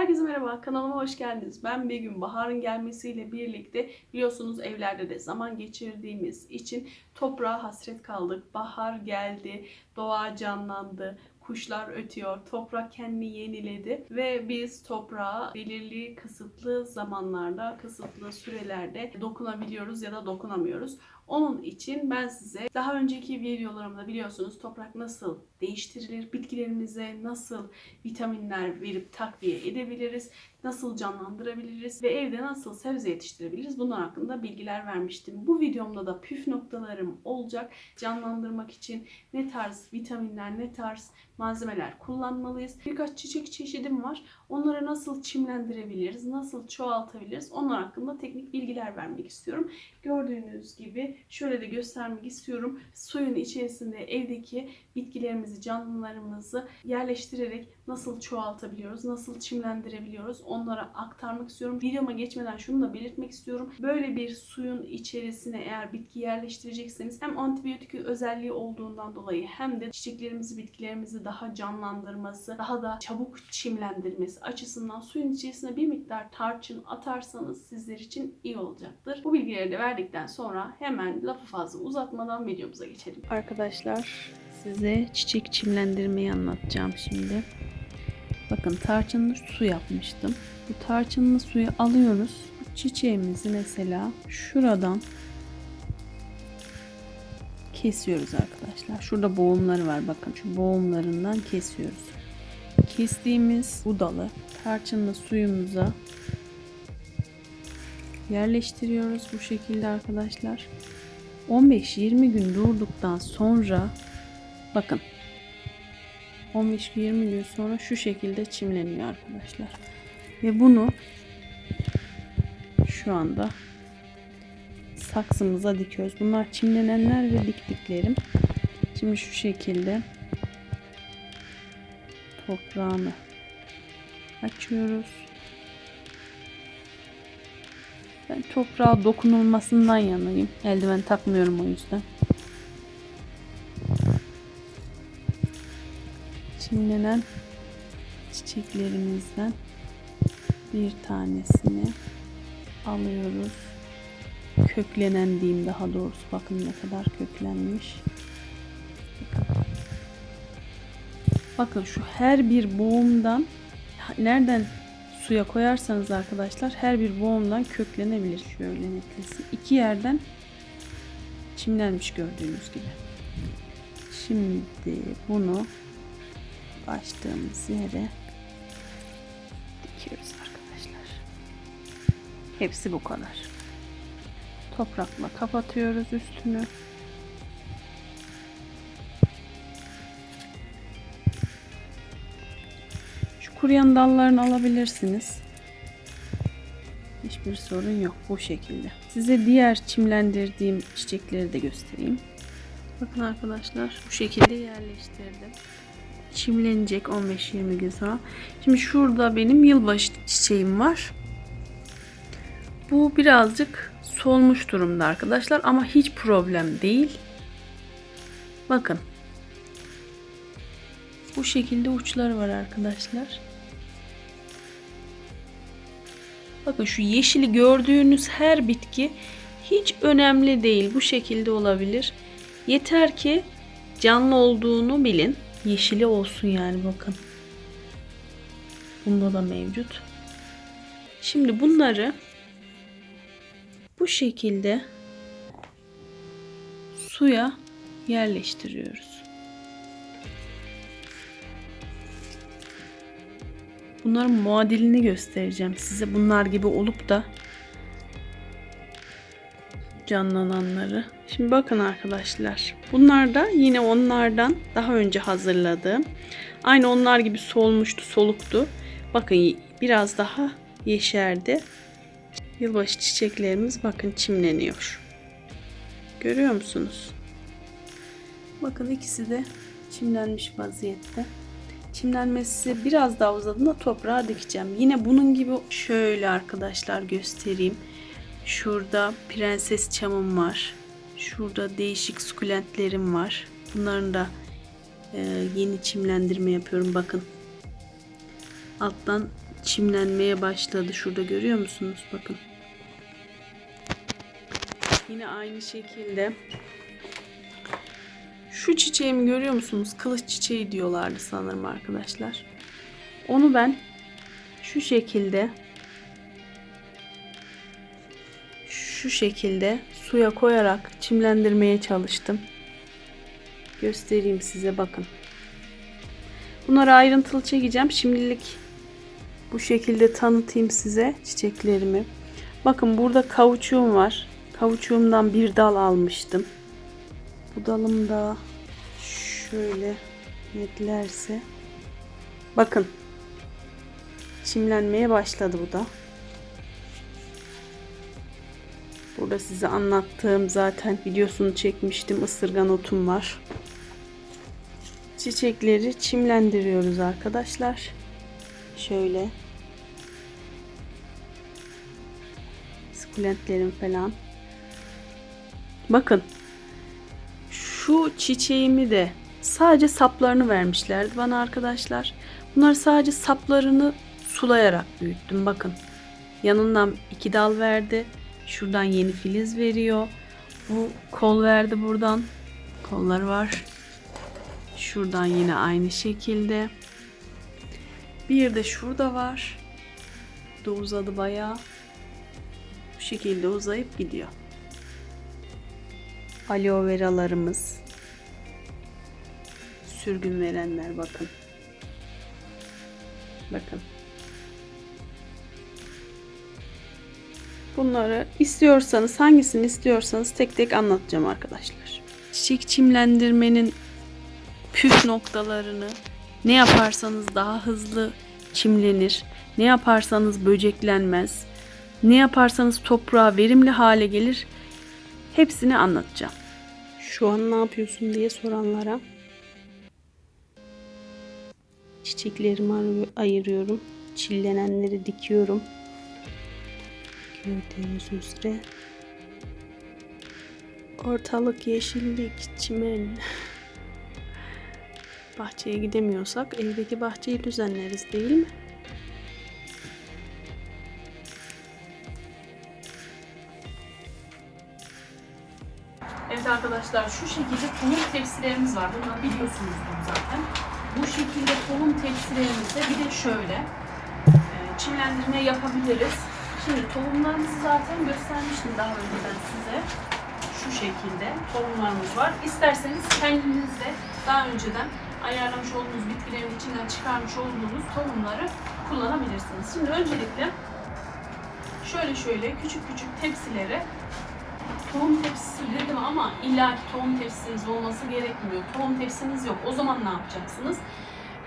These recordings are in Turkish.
Herkese merhaba, kanalıma hoş geldiniz. Ben Begüm. Baharın gelmesiyle birlikte biliyorsunuz evlerde de zaman geçirdiğimiz için toprağa hasret kaldık. Bahar geldi, doğa canlandı, kuşlar ötüyor, toprak kendini yeniledi ve biz toprağa belirli kısıtlı zamanlarda, kısıtlı sürelerde dokunabiliyoruz ya da dokunamıyoruz. Onun için ben size daha önceki videolarımda biliyorsunuz toprak nasıl değiştirilir, bitkilerimize nasıl vitaminler verip takviye edebiliriz, nasıl canlandırabiliriz ve evde nasıl sebze yetiştirebiliriz bunlar hakkında bilgiler vermiştim. Bu videomda da püf noktalarım olacak. Canlandırmak için ne tarz vitaminler, ne tarz malzemeler kullanmalıyız. Birkaç çiçek çeşidim var. Onları nasıl çimlendirebiliriz, nasıl çoğaltabiliriz onlar hakkında teknik bilgiler vermek istiyorum. Gördüğünüz gibi şöyle de göstermek istiyorum. Suyun içerisinde evdeki bitkilerimizi, canlılarımızı yerleştirerek nasıl çoğaltabiliyoruz, nasıl çimlendirebiliyoruz onlara aktarmak istiyorum. Videoma geçmeden şunu da belirtmek istiyorum. Böyle bir suyun içerisine eğer bitki yerleştirecekseniz hem antibiyotik özelliği olduğundan dolayı hem de çiçeklerimizi, bitkilerimizi daha canlandırması, daha da çabuk çimlendirmesi açısından suyun içerisine bir miktar tarçın atarsanız sizler için iyi olacaktır. Bu bilgileri de verdikten sonra hemen lafı fazla uzatmadan videomuza geçelim. Arkadaşlar size çiçek çimlendirmeyi anlatacağım şimdi. Bakın tarçınlı su yapmıştım. Bu tarçınlı suyu alıyoruz. Çiçeğimizi mesela şuradan kesiyoruz arkadaşlar. Şurada boğumları var bakın. Şu boğumlarından kesiyoruz. Kestiğimiz bu dalı tarçınlı suyumuza yerleştiriyoruz bu şekilde arkadaşlar. 15-20 gün durduktan sonra bakın 15-20 gün sonra şu şekilde çimleniyor arkadaşlar. Ve bunu şu anda saksımıza dikiyoruz. Bunlar çimlenenler ve diktiklerim. Şimdi şu şekilde toprağını açıyoruz. Ben toprağa dokunulmasından yanayım. Eldiven takmıyorum o yüzden. Çimlenen çiçeklerimizden bir tanesini alıyoruz. Köklenen diyeyim daha doğrusu. Bakın ne kadar köklenmiş. Bakın şu her bir boğumdan nereden suya koyarsanız arkadaşlar her bir boğumdan köklenebilir. Şöyle netlesin. İki yerden çimlenmiş gördüğünüz gibi. Şimdi bunu açtığımız yere dikiyoruz arkadaşlar. Hepsi bu kadar. Toprakla kapatıyoruz üstünü. Şu kuruyan dallarını alabilirsiniz. Hiçbir sorun yok bu şekilde. Size diğer çimlendirdiğim çiçekleri de göstereyim. Bakın arkadaşlar bu şekilde yerleştirdim çimlenecek 15-20 gün sonra. Şimdi şurada benim yılbaşı çiçeğim var. Bu birazcık solmuş durumda arkadaşlar ama hiç problem değil. Bakın. Bu şekilde uçları var arkadaşlar. Bakın şu yeşili gördüğünüz her bitki hiç önemli değil. Bu şekilde olabilir. Yeter ki canlı olduğunu bilin yeşili olsun yani bakın. Bunda da mevcut. Şimdi bunları bu şekilde suya yerleştiriyoruz. Bunların muadilini göstereceğim size. Bunlar gibi olup da canlananları. Şimdi bakın arkadaşlar. Bunlar da yine onlardan daha önce hazırladığım. Aynı onlar gibi solmuştu, soluktu. Bakın biraz daha yeşerdi. Yılbaşı çiçeklerimiz bakın çimleniyor. Görüyor musunuz? Bakın ikisi de çimlenmiş vaziyette. Çimlenmesi biraz daha uzadığında toprağa dikeceğim. Yine bunun gibi şöyle arkadaşlar göstereyim. Şurada prenses çamım var. Şurada değişik sukulentlerim var. Bunların da e, yeni çimlendirme yapıyorum. Bakın. Alttan çimlenmeye başladı. Şurada görüyor musunuz? Bakın. Yine aynı şekilde. Şu çiçeğimi görüyor musunuz? Kılıç çiçeği diyorlardı sanırım arkadaşlar. Onu ben şu şekilde şu şekilde suya koyarak çimlendirmeye çalıştım. Göstereyim size bakın. Bunları ayrıntılı çekeceğim. Şimdilik bu şekilde tanıtayım size çiçeklerimi. Bakın burada kavuçuğum var. Kavuçuğumdan bir dal almıştım. Bu dalım da şöyle netlerse. Bakın. Çimlenmeye başladı bu da. Burada size anlattığım zaten videosunu çekmiştim. Isırgan otum var. Çiçekleri çimlendiriyoruz arkadaşlar. Şöyle. Sukulentlerim falan. Bakın. Şu çiçeğimi de sadece saplarını vermişlerdi bana arkadaşlar. Bunlar sadece saplarını sulayarak büyüttüm. Bakın. Yanından iki dal verdi. Şuradan yeni filiz veriyor. Bu kol verdi buradan. Kolları var. Şuradan yine aynı şekilde. Bir de şurada var. Bu da uzadı bayağı. Bu şekilde uzayıp gidiyor. Aloe veralarımız. Sürgün verenler bakın. Bakın. Bunları istiyorsanız hangisini istiyorsanız tek tek anlatacağım arkadaşlar. Çiçek çimlendirmenin püf noktalarını ne yaparsanız daha hızlı çimlenir, ne yaparsanız böceklenmez, ne yaparsanız toprağa verimli hale gelir hepsini anlatacağım. Şu an ne yapıyorsun diye soranlara çiçeklerimi ayırıyorum. Çillenenleri dikiyorum. Gördüğünüz üzere ortalık yeşillik, çimen. Bahçeye gidemiyorsak evdeki bahçeyi düzenleriz değil mi? Evet arkadaşlar şu şekilde tohum tepsilerimiz var. Bunları biliyorsunuzdur zaten. Bu şekilde tohum tepsilerimizde bir de şöyle e, çimlendirme yapabiliriz. Şimdi tohumlarımızı zaten göstermiştim daha önceden size. Şu şekilde tohumlarımız var. İsterseniz kendiniz de daha önceden ayarlamış olduğunuz bitkilerin içinden çıkarmış olduğunuz tohumları kullanabilirsiniz. Şimdi öncelikle şöyle şöyle küçük küçük tepsilere tohum tepsisi dedim ama illa ki tohum tepsiniz olması gerekmiyor. Tohum tepsiniz yok. O zaman ne yapacaksınız?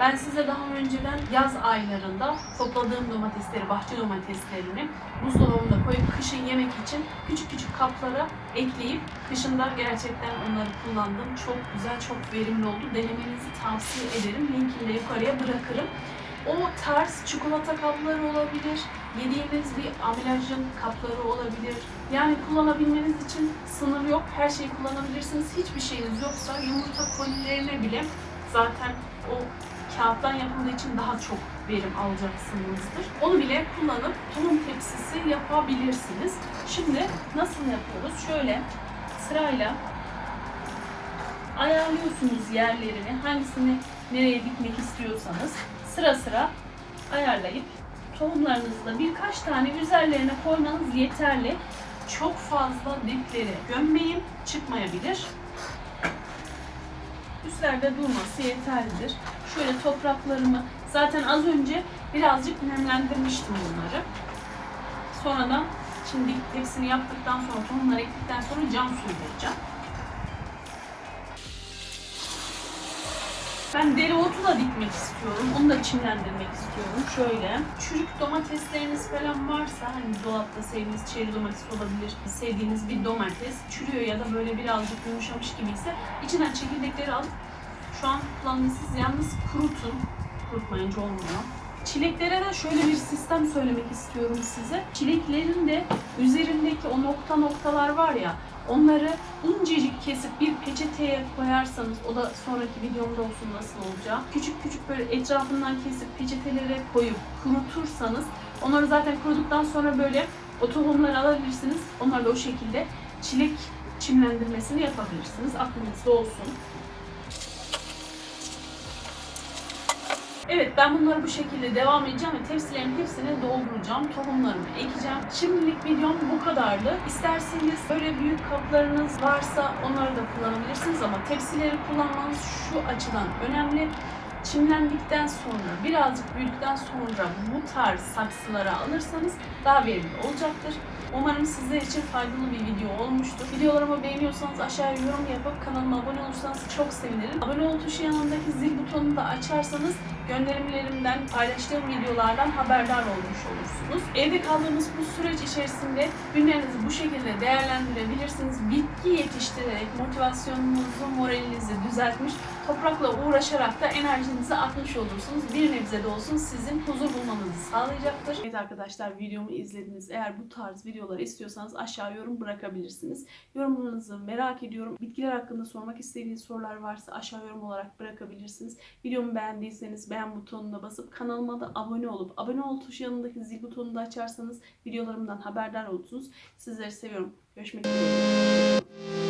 Ben size daha önceden yaz aylarında topladığım domatesleri, bahçe domateslerini buzdolabına koyup kışın yemek için küçük küçük kaplara ekleyip kışında gerçekten onları kullandım. Çok güzel, çok verimli oldu. Denemenizi tavsiye ederim. Linkini de yukarıya bırakırım. O tarz çikolata kapları olabilir, yediğiniz bir ambalajın kapları olabilir. Yani kullanabilmeniz için sınır yok. Her şeyi kullanabilirsiniz. Hiçbir şeyiniz yoksa yumurta kolilerine bile zaten o kağıttan yapıldığı için daha çok verim alacaksınızdır. Onu bile kullanıp tohum tepsisi yapabilirsiniz. Şimdi nasıl yapıyoruz? Şöyle sırayla ayarlıyorsunuz yerlerini. Hangisini nereye dikmek istiyorsanız sıra sıra ayarlayıp tohumlarınızı da birkaç tane üzerlerine koymanız yeterli. Çok fazla dipleri gömmeyin, çıkmayabilir. Üstlerde durması yeterlidir. Şöyle topraklarımı zaten az önce birazcık nemlendirmiştim bunları. Sonradan şimdi hepsini yaptıktan sonra tohumları ektikten sonra cam suyu vereceğim. Ben dereotu da dikmek istiyorum. Onu da çimlendirmek istiyorum. Şöyle. Çürük domatesleriniz falan varsa hani dolapta sevdiğiniz çeri domates olabilir. Sevdiğiniz bir domates çürüyor ya da böyle birazcık yumuşamış gibiyse içinden çekirdekleri alıp şu an kullanımsız yalnız kurutun. Kurutmayınca olmuyor. Çileklere de şöyle bir sistem söylemek istiyorum size. Çileklerin de üzerindeki o nokta noktalar var ya Onları incecik kesip bir peçeteye koyarsanız o da sonraki videomda olsun nasıl olacağı. Küçük küçük böyle etrafından kesip peçetelere koyup kurutursanız onları zaten kuruduktan sonra böyle o tohumları alabilirsiniz. Onları da o şekilde çilek çimlendirmesini yapabilirsiniz. Aklınızda olsun. Evet ben bunları bu şekilde devam edeceğim ve tepsilerin hepsine dolduracağım. Tohumlarımı ekeceğim. Şimdilik videom bu kadardı. İsterseniz böyle büyük kaplarınız varsa onları da kullanabilirsiniz ama tepsileri kullanmanız şu açıdan önemli. Çimlendikten sonra, birazcık büyüdükten sonra bu tarz saksılara alırsanız daha verimli olacaktır. Umarım sizler için faydalı bir video olmuştur. Videolarımı beğeniyorsanız aşağıya yorum yapıp kanalıma abone olursanız çok sevinirim. Abone ol tuşu yanındaki zil butonunu da açarsanız gönderimlerimden, paylaştığım videolardan haberdar olmuş olursunuz. Evde kaldığımız bu süreç içerisinde günlerinizi bu şekilde değerlendirebilirsiniz. Bitki yetiştirerek motivasyonunuzu, moralinizi düzeltmiş, toprakla uğraşarak da enerjinizi atmış olursunuz. Bir nebze de olsun sizin huzur bulmanızı sağlayacaktır. Evet arkadaşlar videomu izlediniz. Eğer bu tarz videolar istiyorsanız aşağı yorum bırakabilirsiniz. Yorumlarınızı merak ediyorum. Bitkiler hakkında sormak istediğiniz sorular varsa aşağı yorum olarak bırakabilirsiniz. Videomu beğendiyseniz beğen butonuna basıp kanalıma da abone olup abone ol tuşu yanındaki zil butonunu da açarsanız videolarımdan haberdar olursunuz. Sizleri seviyorum. Görüşmek üzere.